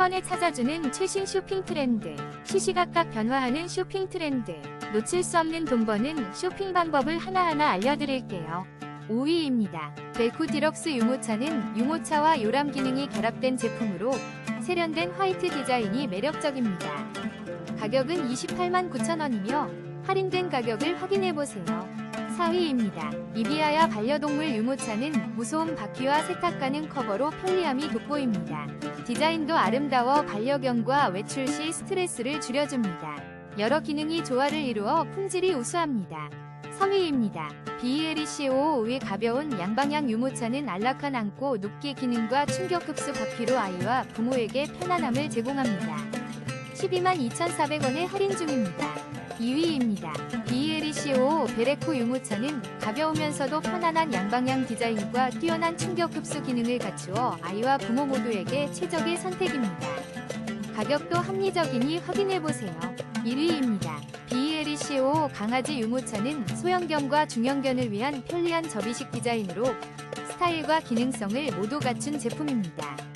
번에 찾아주는 최신 쇼핑 트렌드. 시시각각 변화하는 쇼핑 트렌드. 놓칠 수 없는 돈 버는 쇼핑 방법을 하나하나 알려드릴게요. 5위입니다. 벨코 디럭스 유모차는 유모차와 요람 기능이 결합된 제품으로 세련된 화이트 디자인이 매력적입니다. 가격은 28만 9천원이며 할인된 가격을 확인해보세요. 4위입니다. 이비아야 반려동물 유모차는 무소음 바퀴와 세탁 가능 커버로 편리함이 돋보입니다. 디자인도 아름다워 반려견과 외출 시 스트레스를 줄여줍니다. 여러 기능이 조화를 이루어 품질이 우수합니다. 3위입니다. BLEC555의 가벼운 양방향 유모차는 안락한 안고 눕기 기능과 충격 흡수 바퀴로 아이와 부모에게 편안함을 제공합니다. 12만 2,400원에 할인 중입니다. 2위입니다. BLEC5 베레코 유모차는 가벼우면서도 편안한 양방향 디자인과 뛰어난 충격 흡수 기능을 갖추어 아이와 부모 모두에게 최적의 선택입니다. 가격도 합리적이니 확인해보세요. 1위입니다. BLEC5 강아지 유모차는 소형견과 중형견을 위한 편리한 접이식 디자인으로 스타일과 기능성을 모두 갖춘 제품입니다.